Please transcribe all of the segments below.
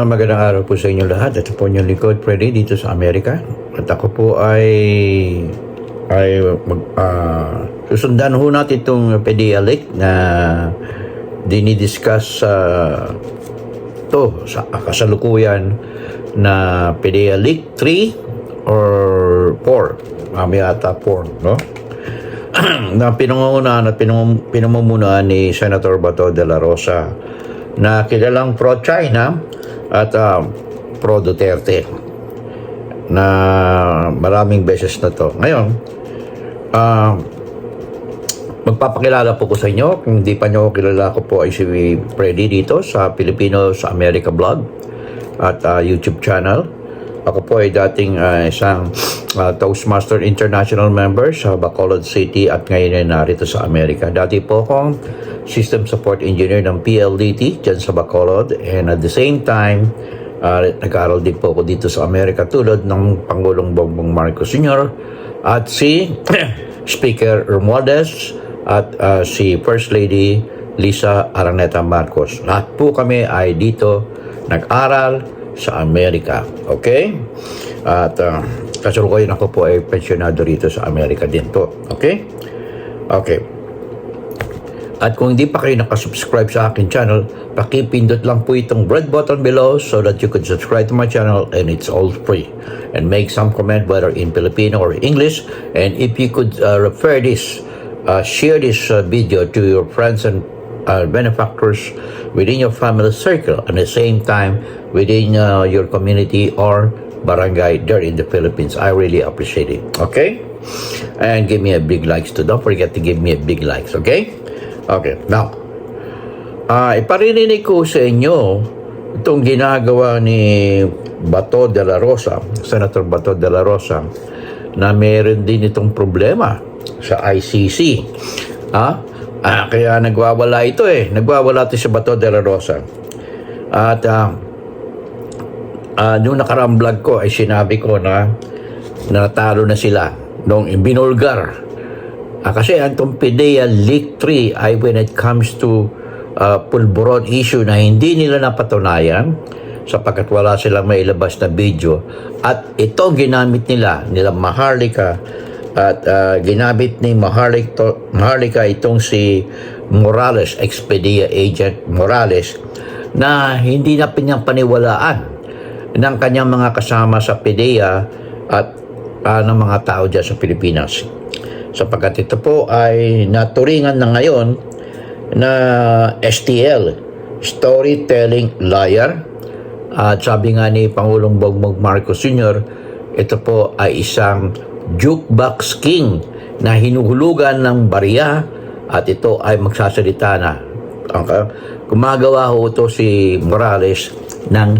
Ah, magandang araw po sa inyo lahat. Ito po yung likod, Freddy, dito sa Amerika. At ako po ay ay mag, ah, susundan ho natin itong pedialic na dinidiscuss sa to sa kasalukuyan na pedialic 3 or 4. Mami ata 4, no? na pinangungunahan at pinangung- pinamumunuan ni Senator Bato de la Rosa na kilalang pro-China at ah, pro-Duterte na maraming beses na to. Ngayon, ah, magpapakilala po ko sa inyo. Kung hindi pa nyo kilala ko po ay si Freddy dito sa Filipino sa America Blog at ah, YouTube channel. Ako po ay dating ah, isang ah, Toastmaster International member sa Bacolod City at ngayon ay narito sa Amerika. Dati po akong System Support Engineer ng PLDT dyan sa Bacolod and at the same time ah, nag-aaral din po ako dito sa Amerika tulad ng Pangulong Bongbong Marcos Sr. at si Speaker Romualdez at ah, si First Lady Lisa Araneta Marcos. Lahat po kami ay dito nag-aral sa Amerika. Okay? At uh, kasalukuyan ako po ay pensyonado rito sa Amerika din po. Okay? Okay. At kung hindi pa kayo nakasubscribe sa akin channel, pakipindot lang po itong red button below so that you can subscribe to my channel and it's all free. And make some comment whether in Filipino or English. And if you could uh, refer this, uh, share this uh, video to your friends and uh, benefactors within your family circle at the same time within uh, your community or barangay there in the Philippines. I really appreciate it. Okay? And give me a big likes too. Don't forget to give me a big likes. Okay? Okay. Now, ah iparirinig ko sa inyo itong ginagawa ni Bato de la Rosa, Senator Bato de la Rosa, na meron din itong problema sa ICC. Ah, ah kaya nagwawala ito eh. Nagwawala ito si Bato de la Rosa. At ah, ah, nung nakaraang vlog ko ay sinabi ko na natalo na sila nung binulgar Ah, kasi ang PDEA Leak 3 ay when it comes to uh, pulburon issue na hindi nila napatunayan sapagkat wala silang mailabas na video at ito ginamit nila nila Maharlika at ah, ginamit ni Maharlik Maharlika itong si Morales, ex-PDEA agent Morales na hindi na pinyang paniwalaan ng kanyang mga kasama sa PDEA at ah, ng mga tao dyan sa Pilipinas sapagkat ito po ay naturingan na ngayon na STL, Storytelling Liar. At sabi nga ni Pangulong Bongbong Marcos Sr., ito po ay isang jukebox king na hinuhulugan ng barya at ito ay magsasalita na. Ang gumagawa ho ito si Morales ng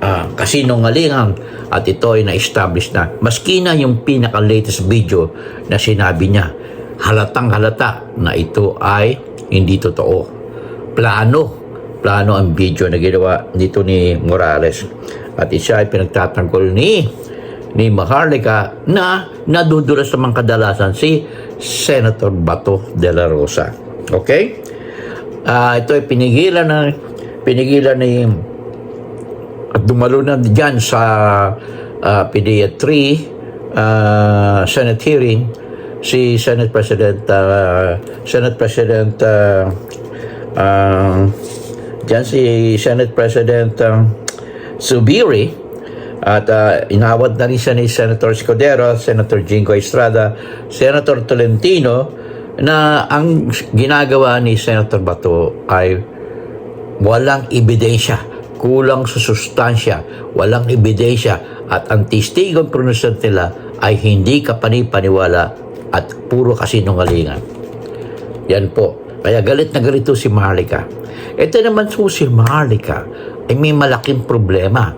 uh, kasinungalingan at ito ay na-establish na. Maski na yung pinaka-latest video na sinabi niya, halatang halata na ito ay hindi totoo. Plano, plano ang video na ginawa nito ni Morales. At isa ay pinagtatanggol ni ni Maharlika na nadudulas naman kadalasan si Senator Bato de la Rosa. Okay? Ah, ito ay pinigilan na pinigilan ni at dumalo na dyan sa uh, PDEA 3 uh, Senate hearing si Senate President uh, Senate President uh, uh, dyan si Senate President uh, Subiri at uh, inawad na rin siya ni Senator Escudero, Senator Jingo Estrada, Senator Tolentino na ang ginagawa ni Senator Bato ay walang ebidensya kulang sa sustansya, walang ebidensya at ang testigon pronouncement nila ay hindi kapanipaniwala at puro kasinungalingan. Yan po. Kaya galit na galito si Maharlika. Ito naman po si Maharlika ay may malaking problema.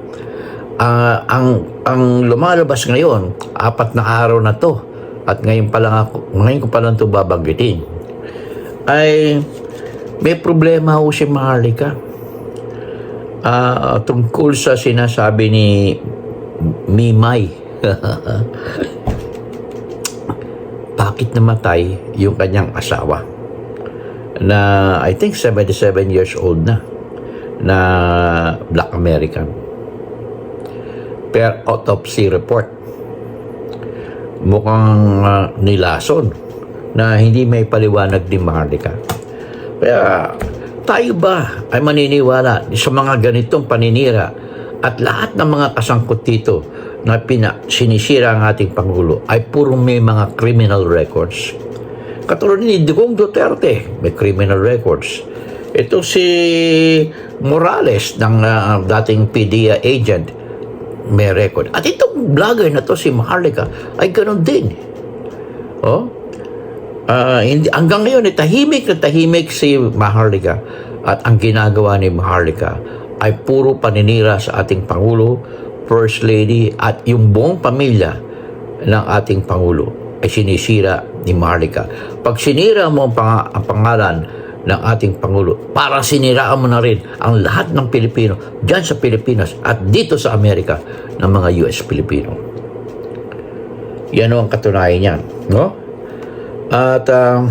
Ah, ang ang lumalabas ngayon, apat na araw na to at ngayon pa lang ako, ngayon ko pa lang to babanggitin. Ay may problema ho si Maharlika Ah, tungkol sa sinasabi ni Mimay. Bakit namatay yung kanyang asawa? Na I think 77 years old na. na Black American. Per autopsy report. Mukhang ah, nilason na hindi may paliwanag ni Maharlika. Kaya tayo ba ay maniniwala sa mga ganitong paninira at lahat ng mga kasangkot dito na pina, sinisira ang ating Pangulo ay puro may mga criminal records. Katulad ni Digong Duterte, may criminal records. Ito si Morales ng ah, dating PDEA agent, may record. At itong vlogger na to si Maharlika ay ganun din. Oh? Ah, hindi, hanggang ngayon, tahimik na tahimik si Maharlika. At ang ginagawa ni Maharlika ay puro paninira sa ating Pangulo, First Lady, at yung buong pamilya ng ating Pangulo ay sinisira ni Maharlika. Pag sinira mo ang, pang- ang pangalan ng ating Pangulo, para siniraan mo na rin ang lahat ng Pilipino dyan sa Pilipinas at dito sa Amerika ng mga US Pilipino. Yan ang katunayan niyan. No? At ah,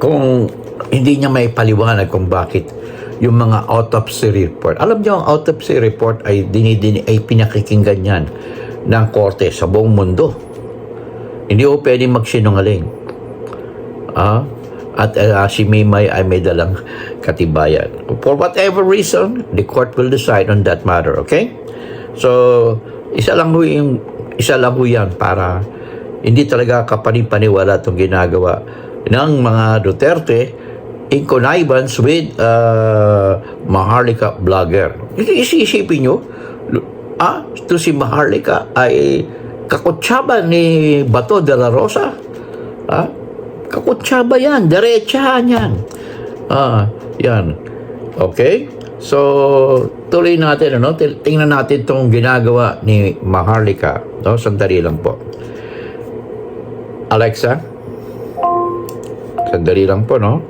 kung hindi niya may paliwanag kung bakit yung mga autopsy report. Alam niyo, ang autopsy report ay dinidini ay pinakikinggan yan ng korte sa buong mundo. Hindi ko pwedeng magsinungaling. Ah? At ah, si Mimay ay may dalang katibayan. For whatever reason, the court will decide on that matter, okay? So, isa lang ho yung isa lang ho yan para hindi talaga kapanipaniwala itong ginagawa ng mga Duterte in connivance with uh, Maharlika vlogger. Isi- Isipin nyo, ah, ito si Maharlika ay kakutsaba ni Bato de la Rosa. Ah, kakutsaba yan, diretsahan yan. Ah, yan. Okay? So, tuloy natin, ano? Tingnan natin itong ginagawa ni Maharlika. No? Sandali lang po. Alexa? Sandali lang po, no?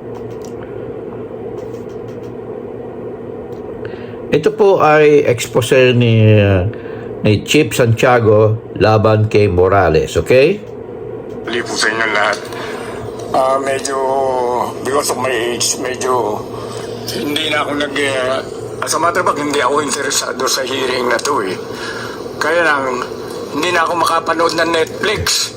Ito po ay expose ni, uh, ni Chip Santiago laban kay Morales, okay? Mali po sa lahat. Ah, medyo, because of my age, medyo hindi na ako nag... Uh, as a matter of fact, hindi ako interesado sa hearing na to eh. Kaya lang, hindi na ako makapanood ng Netflix.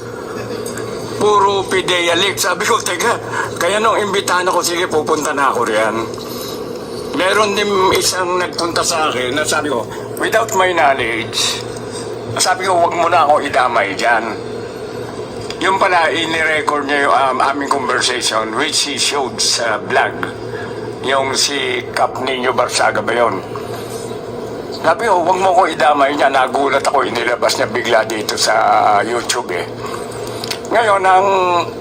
Puro PDEA leak. Sabi ko, teka, kaya nung imbitahan ako, sige, pupunta na ako riyan. Meron din isang nagpunta sa akin na sabi ko, without my knowledge, sabi ko, huwag mo na ako idamay dyan. Yung pala, ini-record niya yung um, aming conversation which he showed sa vlog. Yung si Cap Nino Barsaga ba yun? Sabi ko, huwag mo ko idamay niya. Nagulat ako, inilabas niya bigla dito sa uh, YouTube eh. Ngayon, ang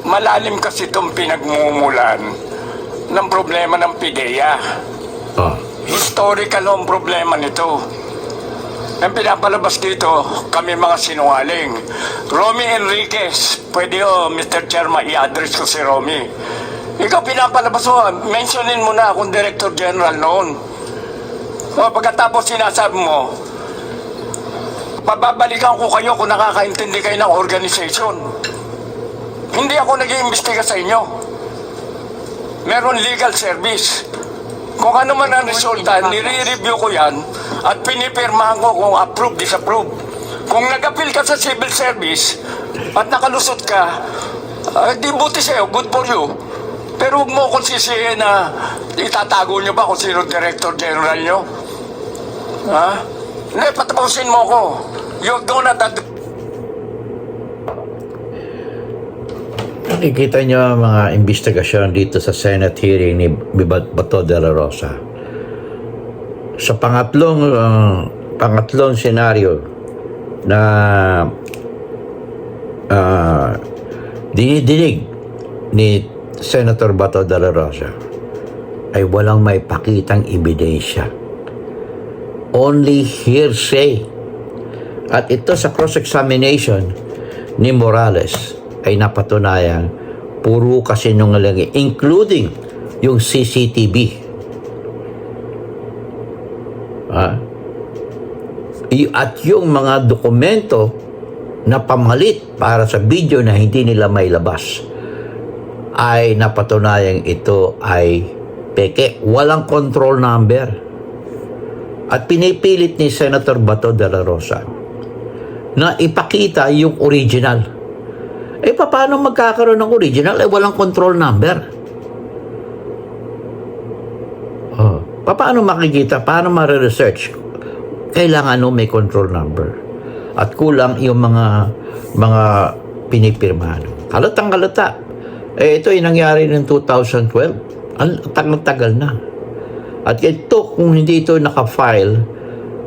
malalim kasi itong pinagmumulan ng problema ng PIDEA. Oh. Historical ang problema nito. Ang pinapalabas dito, kami mga sinungaling. Romy Enriquez, pwede o, Mr. Chairman, i-address ko si Romy. Ikaw pinapalabas mo, mentionin mo na akong Director General noon. O, pagkatapos sinasabi mo, pababalikan ko kayo kung nakakaintindi kayo ng organization. Hindi ako nag-iimbestiga sa inyo. Meron legal service. Kung ano man ang resulta, nire-review ko yan at pinipirmahan ko kung approve, disapprove. Kung nag-appeal ka sa civil service at nakalusot ka, uh, di buti sa'yo, good for you. Pero huwag mo akong sisihin na itatago nyo ba kung sino director general nyo? Ha? Hindi, patapusin mo ko. You're gonna Nakikita nyo ang mga investigasyon dito sa Senate hearing ni Bato de la Rosa. Sa pangatlong uh, pangatlong senaryo na uh, dinidinig ni Senator Bato de la Rosa ay walang may pakitang ebidensya. Only hearsay. At ito sa cross-examination ni Morales ay napatunayan puro kasinungalingan including yung CCTV. Ah. At yung mga dokumento na pamalit para sa video na hindi nila may labas ay napatunayan ito ay peke. Walang control number. At pinipilit ni Senator Bato de la Rosa na ipakita yung original. Eh, paano magkakaroon ng original? Eh, walang control number. Oh. Paano makikita? Paano ma-research? Kailangan no may control number. At kulang yung mga mga pinipirmahan. Halatang halata. Eh, ito ay nangyari ng 2012. Ang tagal-tagal na. At ito, kung hindi ito nakafile,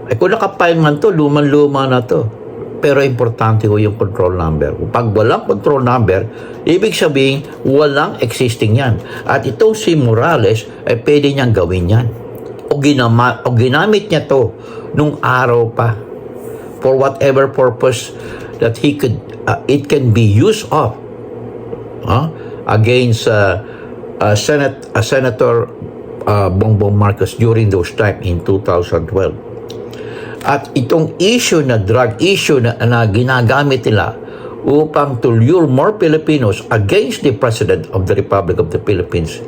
eh kung nakafile man to, luman-luma na to. Pero importante ko yung control number. Pag walang control number, ibig sabihin, walang existing yan. At itong si Morales, eh pwede niyang gawin yan. O, ginama, o ginamit niya to nung araw pa for whatever purpose that he could, uh, it can be used of huh? against uh, uh, Senate, uh, Senator uh, Bongbong Marcos during those time in 2012. At itong issue na drug issue na, na ginagamit nila upang to lure more Filipinos against the President of the Republic of the Philippines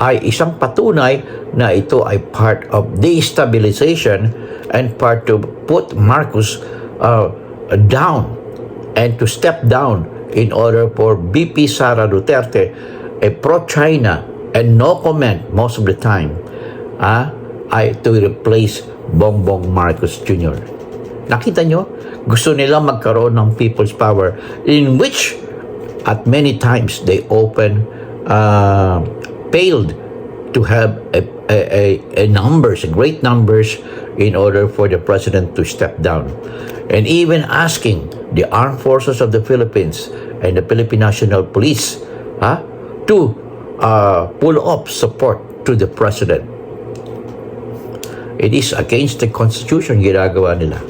ay isang patunay na ito ay part of destabilization and part to put Marcos uh, down and to step down in order for BP Sara Duterte, a pro-China and no comment most of the time, ah, ay to replace Bongbong Marcos Jr. Nakita nyo? Gusto nila magkaroon ng people's power in which at many times they open uh, failed to have a, a, a, a numbers, great numbers in order for the president to step down. And even asking the armed forces of the Philippines and the Philippine National Police huh, to uh, pull up support to the president. It is against the Constitution ginagawa nila.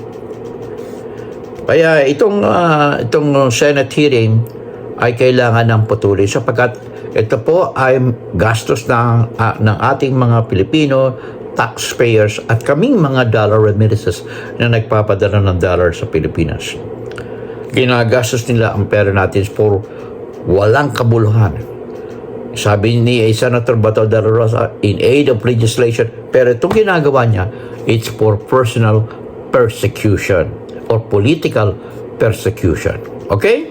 Kaya itong ah, itong Senate hearing ay kailangan ng patuloy sapagkat ito po ay gastos ng ah, ng ating mga Pilipino taxpayers at kaming mga dollar remittances na nagpapadala ng dollar sa Pilipinas. Ginagastos nila ang pera natin for walang kabuluhan. Sabi ni Senator Bato de la Rosa, in aid of legislation, pero itong ginagawa niya, it's for personal persecution or political persecution. Okay?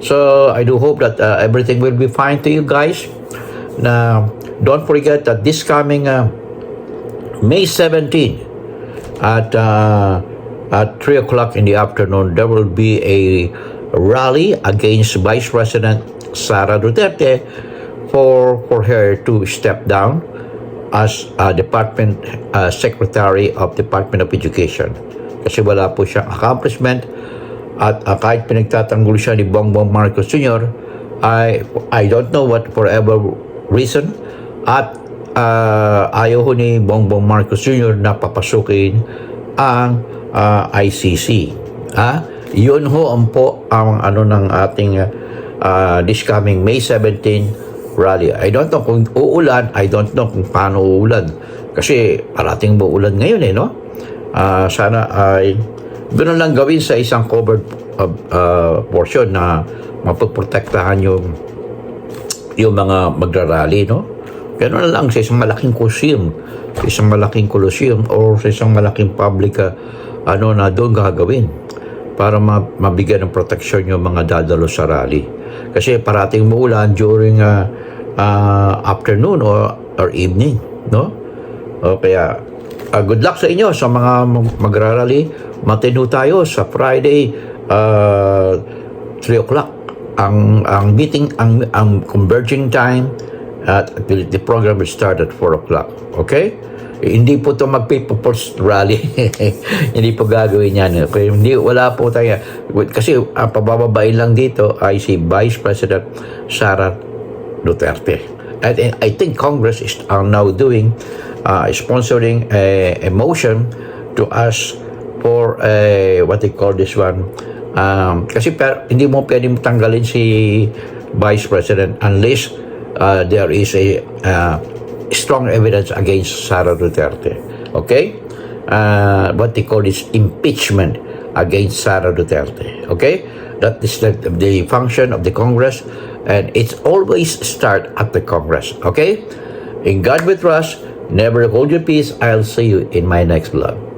So, I do hope that uh, everything will be fine to you guys. Now, don't forget that this coming uh, May 17 at uh, at 3 o'clock in the afternoon, there will be a rally against Vice President Sara Duterte for for her to step down as uh, Department uh, Secretary of Department of Education. Kasi wala po siyang accomplishment at uh, kahit pinagtatanggol siya ni Bongbong Marcos Jr., I, I don't know what forever reason at uh, ayaw ho ni Bongbong Marcos Jr. na papasukin ang uh, ICC. Ha? Yun ho ang po ang ano ng ating uh, this coming May 17 rally. I don't know kung uulan, I don't know kung paano uulan. Kasi parating ba ulan ngayon eh, no? Ah, sana ay ganoon lang gawin sa isang covered uh, uh, portion na mapoprotektahan yung yung mga magrarally, no? Ganun lang sa isang malaking coliseum, sa isang malaking coliseum or sa isang malaking public uh, ano na doon gagawin para ma- mabigyan ng proteksyon yung mga dadalo sa rally. Kasi parating muulan during uh, uh, afternoon or, or evening, no? O kaya uh, good luck sa inyo sa mga mag- magrarally. Matino tayo sa Friday uh, 3 o'clock ang ang meeting ang ang converging time at the program will start at 4 o'clock. Okay? Hindi po ito mag-people's rally. hindi po gagawin yan. Okay? Hindi, wala po tayo. Kasi ang pabababain lang dito ay si Vice President Sara Duterte. And, I think Congress is are now doing, uh, sponsoring a, a motion to ask for a, what they call this one, um, kasi per, hindi mo pwedeng tanggalin si Vice President unless uh, there is a uh, strong evidence against Sara Duterte. Okay? Uh, what they call is impeachment against Sara Duterte. Okay? That is the, the function of the Congress and it's always start at the Congress. Okay? In God we trust. Never hold your peace. I'll see you in my next vlog.